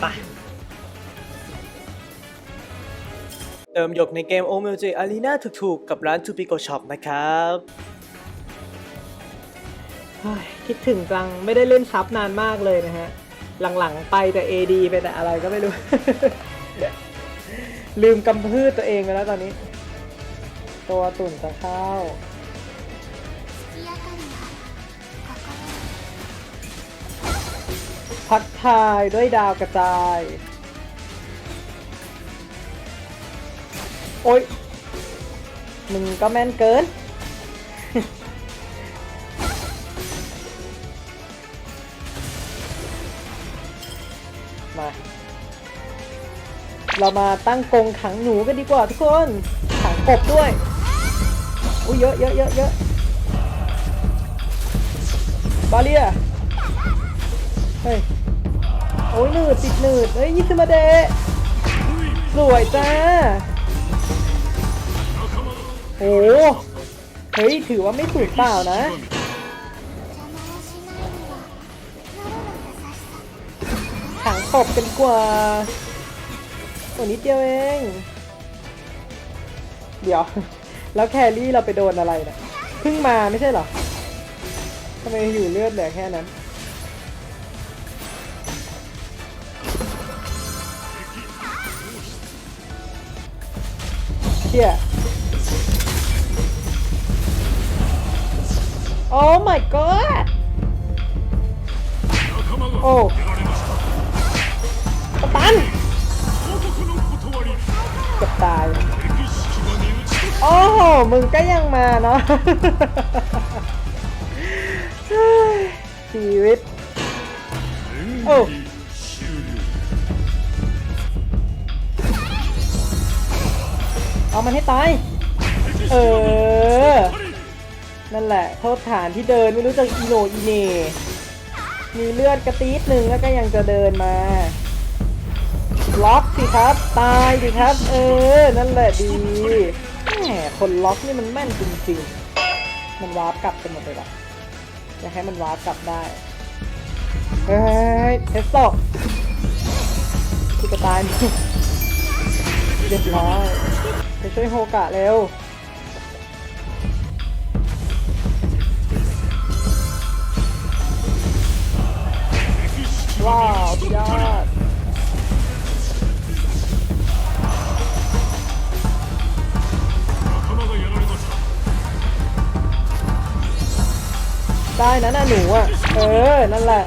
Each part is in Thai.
ไปเติมหยกในเกม o m l j Arena ถูกๆ กับร้าน t u p i c o Shop นะครับคิดถึงจังไม่ได้เล่นซับนานมากเลยนะฮะ หลังๆไปแต่ AD ไปแต่อะไรก็ไม่รู้ ลืมกำพืชตัวเองไปแล้วตอนนี้ ตัวตุ่นจะข้า月 พักทายด้วยดาวกระจาย โอ๊ยมึงก็แม่นเกิน มา เรามาตั้งกงขังหนูกันดีกว่าทุกคน ขังกบด้วย อุ้ยเยอะเยอะเยอะเยอะบาเลียเฮ้ย โอ้ยหนืดติดหนืดเฮ้ยยิซึมาเดะสวยจ้าโอ้เฮ้ยถือว่าไม่สูดเปล่านะถังตบป็นกว่าตัวนี้เดียวเอง เดี๋ยว แล้วแครี่เราไปโดนอะไรนะะเพิ่งมาไม่ใช่เหรอทำไมอยู่เลือดเหลือแค่นั้น ชี่ยโอ้ my god โอ้สตันเกับตาย โอ้โห มึงก็ยังมาเนาะชีวิต โอ้ เอามันให้ตาย เออ นั่นแหละ โทษฐานที่เดินไม่รู้จักอีโนอีเน มีเลือดกระตีดหนึ่งแล้วก็ยังจะเดินมาล็อกสิครับ ตายสิครับ เออ นั่นแหละดีแหมคนล็อกนี่มันแม่นจริงๆ มันวาร์ปกลับกันหมดเลยว่ะอยากให้มันวาร์ปกลับได้ เฮ้ยเทสโตกูจะตายมั้ยเรียบร้อย ไปช่วยโฮกะเร็วว้าวยอดได้นะน่ะหนูอะ เออ นั่นแหละ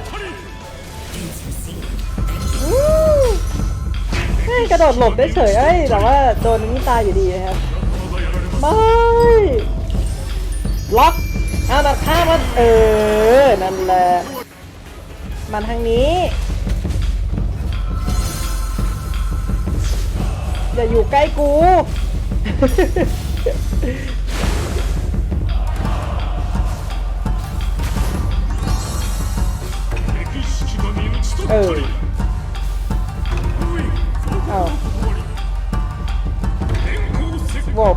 ยกระโดดหลบได้เฉยเอ้ยแต่ว่าโดนนี่ตายอยู่ดีนะครับไม่ล็อกเอาตัดข้ามันเออ นั่นแหละมันทางนี้อย่าอยู่ใกล้กูเออ งบ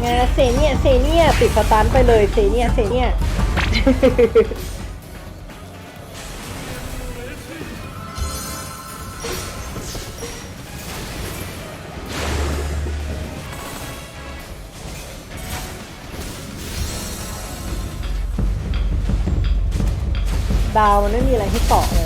ไงเซเนียเซเนียติดสตันไปเลยเซเนียเซเนีย ดาวมันไม่มีอะไรให้เกาะเลย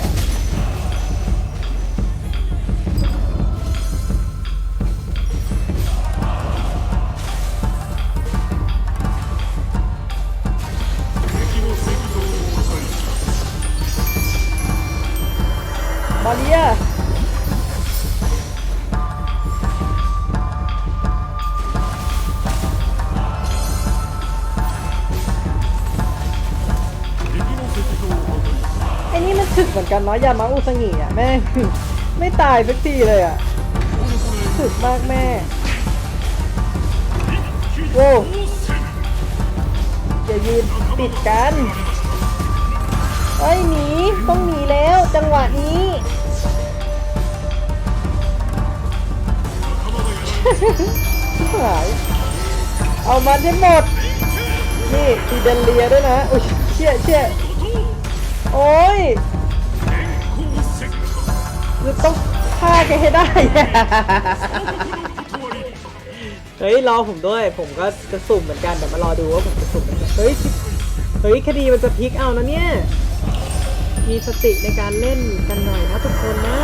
เหมือนกันเนาะยามาอุสงีอะแม่ไม่ตายสักทีเลยอะถึกมากแม่โว้อย่ายืนติดกันเอ้ยหนีต้องหนีแล้วจังหวะนี้หายเอามันให้หมด นี่ตีเดนเลียด้วยนะ อุ้ยเชี่ยเชี่ยโอ้ย จะต้องฆ่าแกให้ได้ เฮ้ยรอผมด้วย ผมก็จะสุ่มเหมือนกันเดี๋ยวมารอดูว่าผมจะสุ่มเหมือนกันเฮ้ยเฮ้ยคดีมันจะพลิกเอานะเนี่ย มีสติในการเล่นกันหน่อยนะทุกคนนะ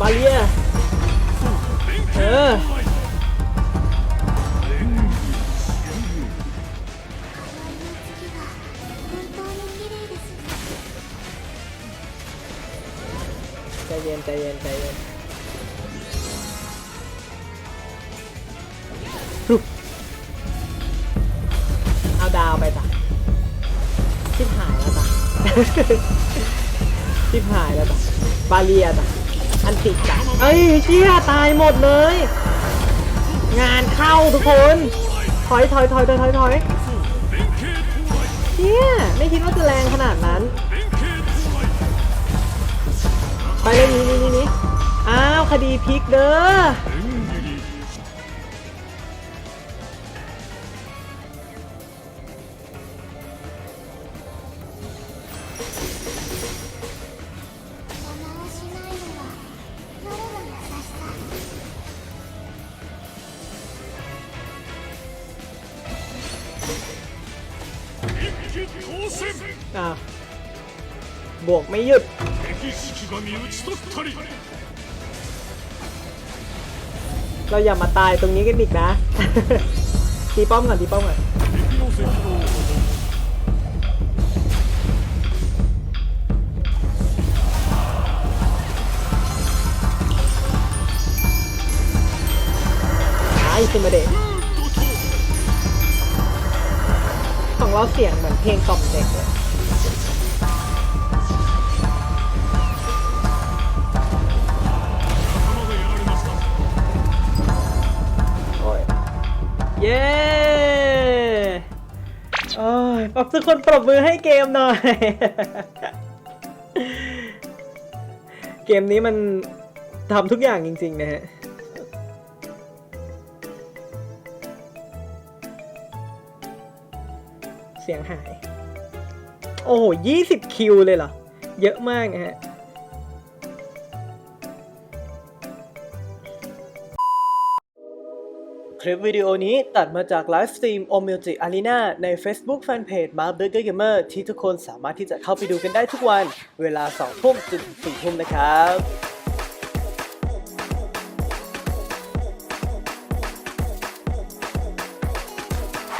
บาเลียเออ ใจเย็นใจเย็นใจเย็นฟึบเอาดาวไปจ้ะชิบหายแล้วจ้ะชิบหายแล้วจ้ะบาเลียจ้ะอันติจ้ะเอ้ยเชี่ยตายหมดเลย งานเข้าทุกคนถอยถอยถอยถอยถอยถอยเชี่ยไม่คิดว่าจะแรงขนาดนั้น ไปเล่นนี้นี้นี้อ้าว คดีพลิกเด้ออ่า บวกไม่หยุดเราอย่ามาตายตรงนี้กันอีกนะ ตีป้อมก่อนตีป้อมก่อนไอ้ซิมาเดะของเราเสียงเหมือนเพลงกล่อมเด็กเลย ย้โอ้ยปรับทุกคนปรบมือให้เกมหน่อย เกมนี้มันทำทุกอย่างจริง ๆ นะฮะเสียงหาย โอ้โหยี่สิบคิวเลยเหรอ เยอะมากนะฮะ คลิปวิดีโอนี้ตัดมาจากไลฟ์สตรีม o m u s i c Arena ใน Facebook Fanpage m a r b u r g e r Gamer ที่ทุกคนสามารถที่จะเข้าไปดูกันได้ทุกวัน เวลา2ทุ่มจนถึง4ทุ่มนะครับ